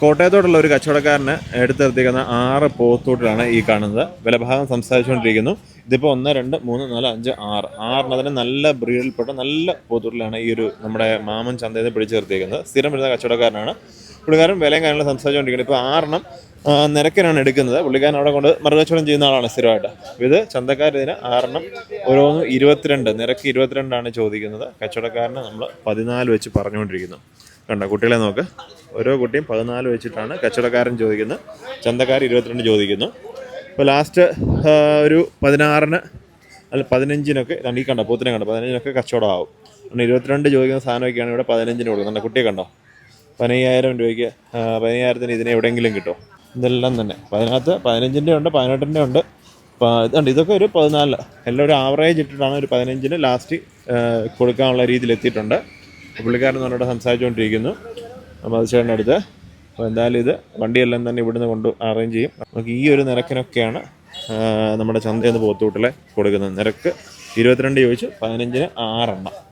കോട്ടയത്തോടുള്ള ഒരു കച്ചവടക്കാരന് എടുത്ത് നിർത്തിക്കുന്ന ആറ് പോത്തോട്ടിലാണ് ഈ കാണുന്നത്. വിലഭാഗം സംസാരിച്ചുകൊണ്ടിരിക്കുന്നു. ഇതിപ്പോൾ ഒന്ന് രണ്ട് മൂന്ന് നാല് അഞ്ച് ആറ്. ആറിന് അതിന് നല്ല ബ്രീഡിൽപ്പെട്ട നല്ല പോത്തോട്ടിലാണ് ഈ ഒരു നമ്മുടെ മാമൻ ചന്തയിൽ നിന്ന് പിടിച്ചു നിർത്തിയിരിക്കുന്നത്. സ്ഥിരം വരുന്ന കച്ചവടക്കാരനാണ്. പുള്ളിക്കാരൻ വിലയും കാര്യങ്ങളും സംസാരിച്ചുകൊണ്ടിരിക്കുന്നത് ഇപ്പോൾ ആറെണ്ണം നിരക്കിനാണ് എടുക്കുന്നത്. പുള്ളിക്കാരൻ അവിടെ കൊണ്ട് മറുകച്ചവടം ചെയ്യുന്ന ആളാണ് സ്ഥിരമായിട്ട്. ഇത് ചന്തക്കാർ ഇതിന് ആറെണ്ണം ഓരോന്നും ഇരുപത്തിരണ്ട് നിരക്ക് ഇരുപത്തിരണ്ടാണ് ചോദിക്കുന്നത്. കച്ചവടക്കാരന് നമ്മൾ പതിനാല് വെച്ച് പറഞ്ഞുകൊണ്ടിരിക്കുന്നു. കണ്ടോ കുട്ടികളെ നോക്ക്. ഓരോ കുട്ടിയും പതിനാല് വെച്ചിട്ടാണ് കച്ചവടക്കാരൻ ചോദിക്കുന്നത്. ചന്തക്കാർ ഇരുപത്തിരണ്ട് ചോദിക്കുന്നു. ഇപ്പോൾ ലാസ്റ്റ് ഒരു പതിനാറിന് അല്ല പതിനഞ്ചിനൊക്കെ ഈ കണ്ടോ പോത്തിനെ കണ്ടോ പതിനഞ്ചിനൊക്കെ കച്ചവടമാവും. കാരണം ഇരുപത്തിരണ്ട് ചോദിക്കുന്ന സാധനമൊക്കെയാണ് ഇവിടെ പതിനഞ്ചിന് കൊടുക്കുന്നത്. കുട്ടിയെ കണ്ടോ? പതിനയ്യായിരം രൂപയ്ക്ക് പതിനയ്യായിരത്തിന് ഇതിനെ എവിടെയെങ്കിലും കിട്ടും. ഇതെല്ലാം തന്നെ. പതിനകത്ത് പതിനഞ്ചിന്റെ ഉണ്ട് പതിനെട്ടിന്റെ ഉണ്ട്. ഇതുണ്ട് ഇതൊക്കെ ഒരു പതിനാല് എല്ലാം ഒരു ആവറേജ് ഇട്ടിട്ടാണ് ഒരു പതിനഞ്ചിന് ലാസ്റ്റ് കൊടുക്കാനുള്ള രീതിയിൽ എത്തിയിട്ടുണ്ട്. പുള്ളിക്കാരൻ നമ്മളോട് സംസാരിച്ചുകൊണ്ടിരിക്കുന്നു. മധുചേട്ടന്റെ അടുത്ത്. അപ്പോൾ എന്തായാലും ഇത് വണ്ടിയെല്ലാം തന്നെ ഇവിടുന്ന് കൊണ്ട് അറേഞ്ച് ചെയ്യും. നമുക്ക് ഈ ഒരു നിരക്കിനൊക്കെയാണ് നമ്മുടെ ചന്തയിൽ നിന്ന് പോത്തൂട്ടിലെ കൊടുക്കുന്നത്. നിരക്ക് ഇരുപത്തിരണ്ട് ചോദിച്ച് പതിനഞ്ചിന് ആറെണ്ണം.